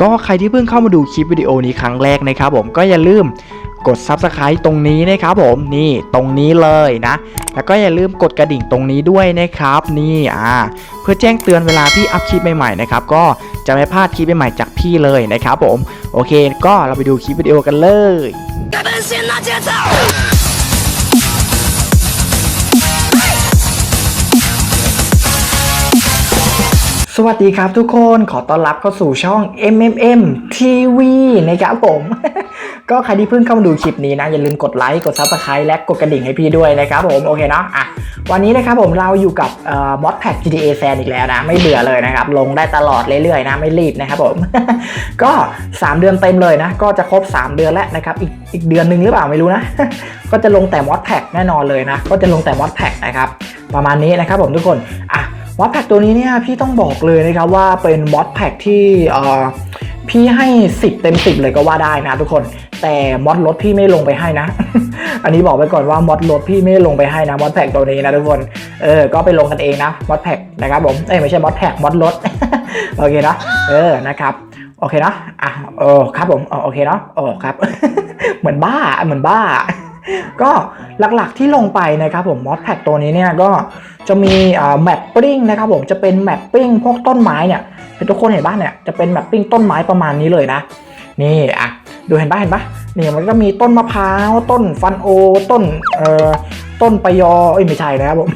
ก็ใครที่เพิ่งเข้ามาดูคลิปวิดีโอนี้ครั้งแรกนะครับผมก็อย่าลืมกด Subscribe ตรงนี้นะครับผมนี่ตรงนี้เลยนะ แล้วก็อย่าลืมกดกระดิ่งตรงนี้ด้วยนะครับ นี่อ่าเพื่อแจ้งเตือนเวลาพี่อัพคลิปใหม่ๆนะครับก็จะไม่พลาดคลิปใหม่ๆจากพี่เลยนะครับผมโอเค ก็เราไปดูคลิปวิดีโอกันเลย สวัสดีครับทุกคนขอต้อนรับเข้าสู่ช่อง MMM TV นะครับผม ก็ใครที่เพิ่งเข้ามาดูคลิปนี้นะ อย่าลืมกดไลค์กด Subscribe และกดกระดิ่งให้พี่ด้วยนะครับผม โอเคเนาะอะวันนี้นะครับผมเราอยู่กับเอ่อ mod pack GTA San อีกแล้วนะ ไม่เบื่อเลยนะครับ ลงได้ตลอดเรื่อยๆนะ ไม่รีบนะครับผม ก็ 3 เดือนเต็มเลยนะ ก็จะครบ 3 เดือนแล้วนะครับ อีกอีกเดือนหนึ่งหรือเปล่าไม่รู้นะ ก็จะลงแต่ mod pack แน่นอนเลยนะ ก็จะลงแต่ mod pack นะครับประมาณนี้นะครับผมทุกคนอะ มอดแพ็กตัวนี้เนี่ยพี่ต้องบอกเลยนะครับว่าเป็นมอดแพ็กที่พี่ให้ 10 เต็ม 10 เลยก็ว่าได้นะทุกคน แต่มอดรถพี่ไม่ลงไปให้นะ อันนี้บอกไปก่อนว่ามอดรถพี่ไม่ลงไปให้นะมอดแพ็กตัวนี้นะทุกคนเออก็ไปลงกันเองนะมอดแพ็กนะครับผมเอ้ยไม่ใช่มอดแพ็กมอดรถโอเคนะเออนะครับโอเคนะอะเออครับผมโอเคเนาะเออครับ เหมือนบ้าเหมือนบ้า ก็หลักๆที่ลงไปนะครับผมมอดแพ็กตัวนี้เนี่ยก็จะมีแมปปิ้งนะครับผมจะเป็นแมปปิ้งพวกต้นไม้เนี่ยทุกคนเห็นบ้านเนี่ยจะเป็นแมปปิ้งต้นไม้ประมาณนี้เลยนะนี่อะดูเห็นปะเห็นปะนี่มันก็มีต้นมะพร้าวต้นฟันโอ ต้นเอ่อต้นปะยอเอ้ยไม่ใช่นะครับผม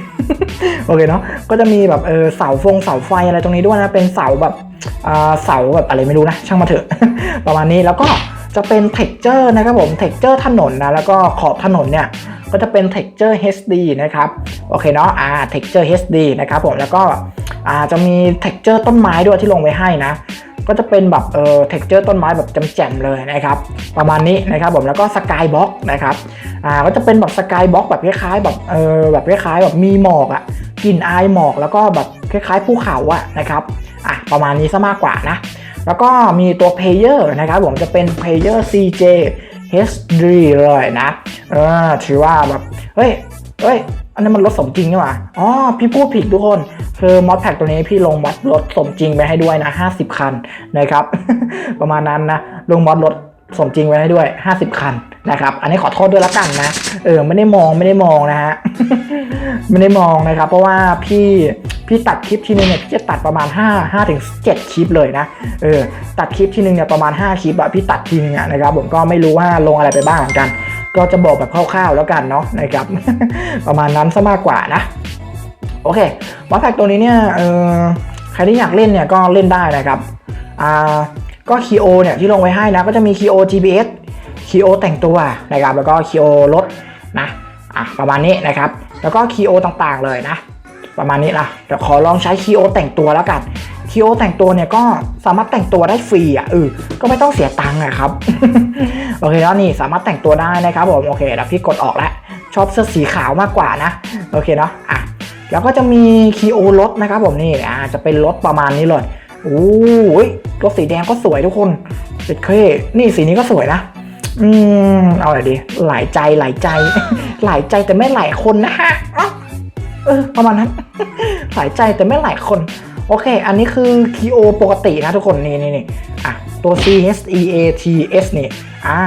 โอเคเนาะก็จะมีแบบเออเสาฟงเสาไฟอะไรตรงนี้ด้วยนะเป็นเสาแบบอ่าเสาแบบอะไรไม่รู้นะช่างมาเถอะ ประมาณนี้แล้วก็ จะเป็น t e x t อร์นะครับผม t e x t อร์ถนนนะแล้วก็ขอบถนนเนี่ยก็จะเป็น t e x t อร์ HD นะครับ โอเคเนาะ อ่า t e x t อร์ HD นะครับผม แล้วก็ อ่า จะมี t e x t อร์ต้นไม้ด้วยที่ลงไว้ให้นะ ก็จะเป็นแบบ เออ t e x t อร์ต้นไม้แบบจำแจ่มเลยนะครับ ประมาณนี้นะครับผม แล้วก็สกายบ็อกนะครับ อ่า ก็จะเป็นแบบสกายบ็อกแบบคล้ายๆ แบบ เออ แบบคล้ายๆ แบบมีหมอกอะกลิ่นอายหมอก แล้วก็แบบคล้ายๆภูเขาอะนะครับ อะ ประมาณนี้ซะมากกว่านะ แล้วก็มีตัวเพลเยอร์นะครับผมจะเป็นเพลเยอร์ CJ HD เลยนะเออถือว่าแบบเฮ้ยเฮ้ยอันนี้มันรถสมจริงนี่หมอ๋อ พี่พูดผิดทุกคน คือมอดแพ็กตัวนี้พี่ลงมอดรถสมจริงไปให้ด้วยนะ 50 คันนะครับ ประมาณนั้นนะ ลงมอดรถ สมจริงไว้ให้ด้วย 50 คันนะครับ อันนี้ขอโทษด้วยละกันนะ เออไม่ได้มองไม่ได้มองนะฮะ ไม่ได้มองนะครับ เพราะว่าพี่พี่ตัดคลิปทีนึงเนี่ยพี่จะตัดประมาณ 5 5ถึง7คลิปเลยนะ เออตัดคลิปทีนึงเนี่ยประมาณ 5 คลิปอะพี่ตัดทีนึงอะนะครับผมก็ไม่รู้ว่าลงอะไรไปบ้างเหมือนกัน ก็จะบอกแบบคร่าวๆแล้วกันเนาะนะครับ ประมาณนั้นซะมากกว่านะ โอเคมอสแพกตัวนี้เนี่ยเออใครที่อยากเล่นเนี่ยก็เล่นได้นะครับอ่า ก็คีโอเนี่ยที่ลงไว้ให้นะก็จะมีคีโอ GPS คีโอแต่งตัวนะครับแล้วก็คีโอรถนะอะประมาณนี้นะครับ แล้วก็คีโอต่างๆเลยนะ ประมาณนี้นะเดี๋ยวขอลองใช้คีโอแต่งตัวแล้วกันคีโอแต่งตัวเนี่ยก็สามารถแต่งตัวได้ฟรีอะเออก็ไม่ต้องเสียตังค์อะครับโอเคแล้วนี่สามารถแต่งตัวได้นะครับผมโอเคแล้วพี่กดออกแล้วชอบเสื้อสีขาวมากกว่านะโอเคเนาะอะแล้วก็จะมีคีโอรถนะครับผมนี่อ่าจะเป็นรถประมาณนี้เลย โอ้ยรถสีแดงก็สวยทุกคนเป็นเคนี่สีนี้ก็สวยนะ อืม เอาอะไรดี หลายใจหลายใจ หลายใจแต่ไม่หลายคนนะฮะเอ้าเออประมาณนั้น หลายใจแต่ไม่หลายคน โอเค อันนี้คือ KO ปกตินะทุกคนนี่นี่นี่อะ ตัว C H E A T S นี่ อ่า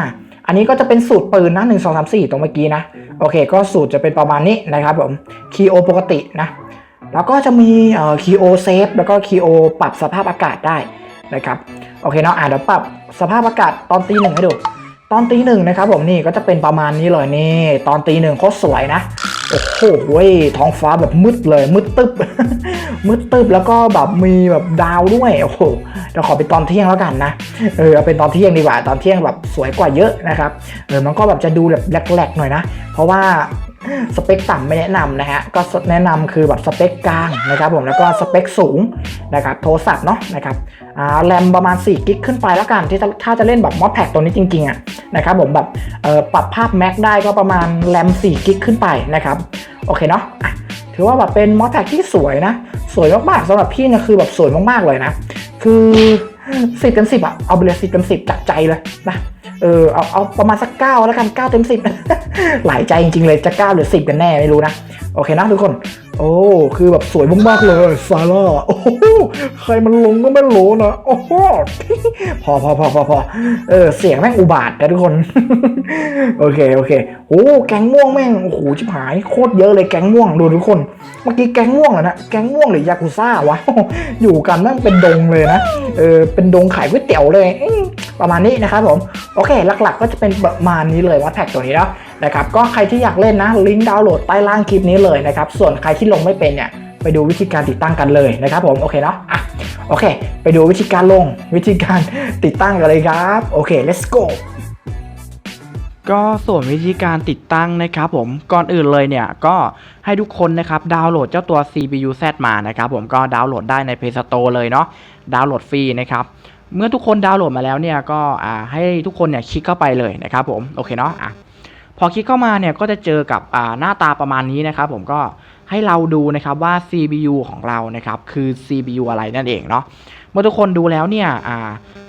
อันนี้ก็จะเป็นสูตรปืนนะหนึ่งสองสามสี่ตรงเมื่อกี้นะ โอเค ก็สูตรจะเป็นประมาณนี้นะครับผม KO ปกตินะ แล้วก็จะมีเอ่อ KO Safe แล้วก็ KO ปรับสภาพอากาศได้นะครับโอเคเนาะอะเดี๋ยวปรับสภาพอากาศตอนตีหนึ่งให้ดู ตอนตีหนึ่งนะครับผมนี่ก็จะเป็นประมาณนี้เลยนี่ตอนตีหนึ่งโคตรสวยนะโอ้โหเว้ยท้องฟ้าแบบมืดเลยมืดตึบมืดตึบแล้วก็แบบมีแบบดาวด้วยโอ้โหเดี๋ยวขอเป็นตอนเที่ยงแล้วกันนะเออเอาเป็นตอนเที่ยงดีกว่าตอนเที่ยงแบบสวยกว่าเยอะนะครับเออมันก็แบบจะดูแบบแหลกๆหน่อยนะ เพราะว่า สเปคต่ำไม่แนะนำนะฮะก็แนะนำคือแบบสเปคกลางนะครับผมแล้วก็สเปคสูงนะครับโทรศัพท์เนาะนะครับแรมประมาณ4กิกขึ้นไปแล้วกันที่ถ้าจะเล่นแบบมอดแพ็กตัวนี้จริงๆอะนะครับผมแบบปรับภาพแม็กได้ก็ประมาณแรม4กิกขึ้นไปนะครับโอเคเนาะถือว่าแบบเป็นมอสแท็กที่สวยนะ สวยมากๆสำหรับพี่เนี่ยคือแบบสวยมากๆเลยนะ คือสิบเต็มสิบอะเอาไปเลยสิบเต็มสิบจากใจเลยนะ เออเอาเอาประมาณสักเก้าแล้วกันเก้าเต็มสิบหลายใจจริงๆเลยจะเก้าหรือสิบกันแน่ไม่รู้นะ โอเคนะทุกคน โอ้ คือแบบสวยมากๆเลยซาร่า โอ้โหใครมันลงก็ไม่รู้นะ โอ้โหพอพอพอพอพอเออ เสียงแม่งอุบาทนะทุกคน โอเค โอเคโอ้แก๊งม่วงแม่ง โอ้โหชิบหายโคตรเยอะเลยแก๊งม่วงดูทุกคน เมื่อกี้แก๊งม่วงเหรอนะ แก๊งม่วงหรือยากุซ่าวะ อยู่กันแม่งเป็นดงเลยนะ เออ เป็นดงขายก๋วยเตี๋ยวเลย ประมาณนี้นะครับผม โอเค หลักๆ ก็จะเป็นประมาณนี้เลยว่าแท็กตัวนี้เนาะ นะครับก็ใครที่อยากเล่นนะลิงก์ดาวน์โหลดใต้ล่างคลิปนี้เลยนะครับส่วนใครที่ลงไม่เป็นเนี่ยไปดูวิธีการติดตั้งกันเลยนะครับผมโอเคเนาะอะโอเค ไปดูวิธีการลงวิธีการติดตั้งกันเลยครับโอเค let's go ก็ส่วนวิธีการติดตั้งนะครับผมก่อนอื่นเลยเนี่ยก็ให้ทุกคนนะครับดาวน์โหลดเจ้าตัว CPU Z มานะครับผมก็ดาวน์โหลดได้ใน Play Store เลยเนาะดาวน์โหลดฟรีนะครับเมื่อทุกคนดาวน์โหลดมาแล้วเนี่ยก็อ่าให้ทุกคนเนี่ยคลิกเข้าไปเลยนะครับผมโอเคเนาะอะ พอคลิกเข้ามาเนี่ยก็จะเจอกับหน้าตาประมาณนี้นะครับ ผมก็ให้เราดูนะครับว่า CPU ของเรานะครับคือ CPU อะไรนั่นเองเนาะเมื่อทุกคนดูแล้วเนี่ย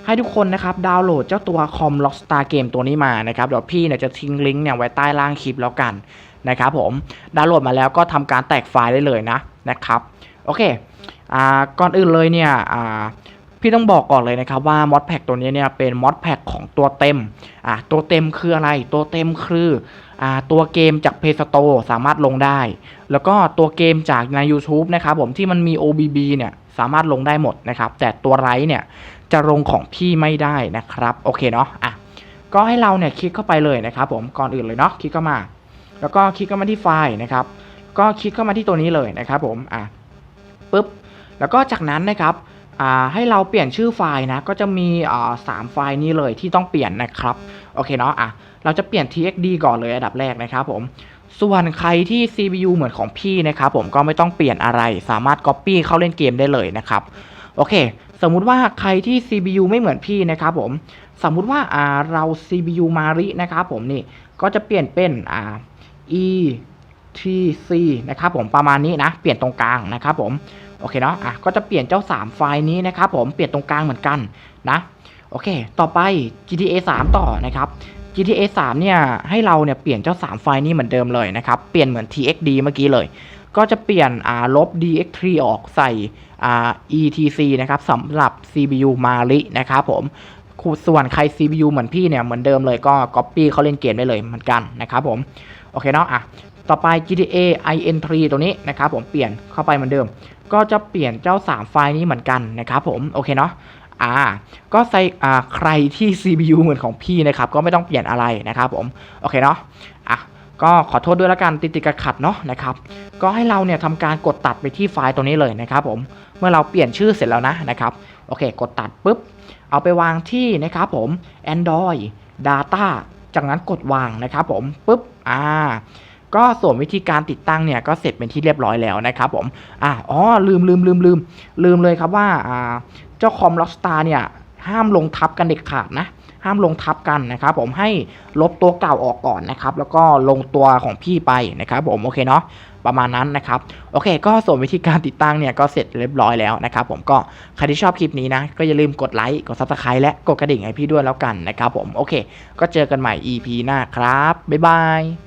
ให้ทุกคนนะครับดาวน์โหลดเจ้าตัว Com Rockstar Game ตัวนี้มานะครับเดี๋ยวพี่เนี่ยจะทิ้งลิงก์เนี่ยไว้ใต้ล่างคลิปแล้วกันนะครับผมดาวน์โหลดมาแล้วก็ทำการแตกไฟล์ได้เลยนะนะครับโอเคอก่อนอื่นเลยเนี่ย พี่ต้องบอกก่อนเลยนะครับว่ามอดแพ็กตัวนี้เนี่ยเป็นมอดแพ็กของตัวเต็มอะตัวเต็มคืออะไร ตัวเต็มคืออ่าตัวเกมจาก Play Store สามารถลงได้ แล้วก็ตัวเกมจากใน YouTube นะครับผมที่มันมี OBB เนี่ยสามารถลงได้หมดนะครับ แต่ตัวไรเนี่ยจะลงของพี่ไม่ได้นะครับโอเคเนาะอะก็ให้เราเนี่ยคลิกเข้าไปเลยนะครับผมก่อนอื่นเลยเนาะคลิกเข้ามา แล้วก็คลิกเข้ามาที่ไฟล์นะครับก็คลิกเข้ามาที่ตัวนี้เลยนะครับผมอะปุ๊บแล้วก็จากนั้นนะครับ ให้เราเปลี่ยนชื่อไฟล์นะ ก็จะมีสามไฟล์นี้เลยที่ต้องเปลี่ยนนะครับ โอเคเนาะอะเราจะเปลี่ยน txd ก่อนเลยอันดับแรกนะครับผม ส่วนใครที่ CPU เหมือนของพี่นะครับผมก็ไม่ต้องเปลี่ยนอะไร สามารถ Copy เข้าเล่นเกมได้เลยนะครับ โอเค สมมุติว่าใครที่ CPU ไม่เหมือนพี่นะครับผม สมมุติว่าเรา CPU มารินะครับผมนี่ ก็จะเปลี่ยนเป็น e tc นะครับผมประมาณนี้นะ เปลี่ยนตรงกลางนะครับผม โอเคเนาะอะก็จะเปลี่ยนเจ้า 3 ไฟล์นี้นะครับผมเปลี่ยนตรงกลางเหมือนกันนะโอเค ต่อไป GTA 3 ต่อนะครับ GTA 3 เนี่ยให้เราเนี่ยเปลี่ยนเจ้า 3 ไฟล์นี้เหมือนเดิมเลยนะครับเปลี่ยนเหมือน TXD เมื่อกี้เลย ก็จะเปลี่ยนอ่าลบ DX3 ออกใส่อ่า ETC นะครับสำหรับ CPU Mali นะครับผมส่วนใคร CPU เหมือนพี่เนี่ยเหมือนเดิมเลยก็ Copy เขาเล่นเกมได้เลยเหมือนกันนะครับผมโอเคเนาะอะต่อไป GTA IN3 ตัวนี้นะครับผมเปลี่ยนเข้าไปเหมือนเดิม ก็จะเปลี่ยนเจ้า 3 ไฟล์นี้เหมือนกันนะครับผมโอเคเนาะอ่าก็ใส่อ่าใครที่ CPU เหมือนของพี่นะครับก็ไม่ต้องเปลี่ยนอะไรนะครับผมโอเคเนาะอะก็ขอโทษด้วยละกันติดติดๆขัดเนาะนะครับก็ให้เราเนี่ยทำการกดตัดไปที่ไฟล์ตัวนี้เลยนะครับผมเมื่อเราเปลี่ยนชื่อเสร็จแล้วนะนะครับโอเค กดตัดปุ๊บ เอาไปวางที่นะครับผม Android Data จากนั้นกดวางนะครับผมปุ๊บอ่า ก็ส่วนวิธีการติดตั้งเนี่ยก็เสร็จเป็นที่เรียบร้อยแล้วนะครับผมอ่าอ๋อลืมลืมลืมลืมลืมเลยครับว่าอ่าเจ้าคอมล็อกสตาร์เนี่ยห้ามลงทับกันเด็ดขาดนะห้ามลงทับกันนะครับผมให้ลบตัวเก่าออกก่อนนะครับแล้วก็ลงตัวของพี่ไปนะครับผมโอเคเนาะประมาณนั้นนะครับโอเค ก็ส่วนวิธีการติดตั้งเนี่ยก็เสร็จเรียบร้อยแล้วนะครับผมก็ใครที่ชอบคลิปนี้นะก็อย่าลืมกดไลค์กด subscribe และกดกระดิ่งให้พี่ด้วยแล้วกันนะครับผมโอเค ก็เจอกันใหม่ EP หน้าครับบ๊ายบาย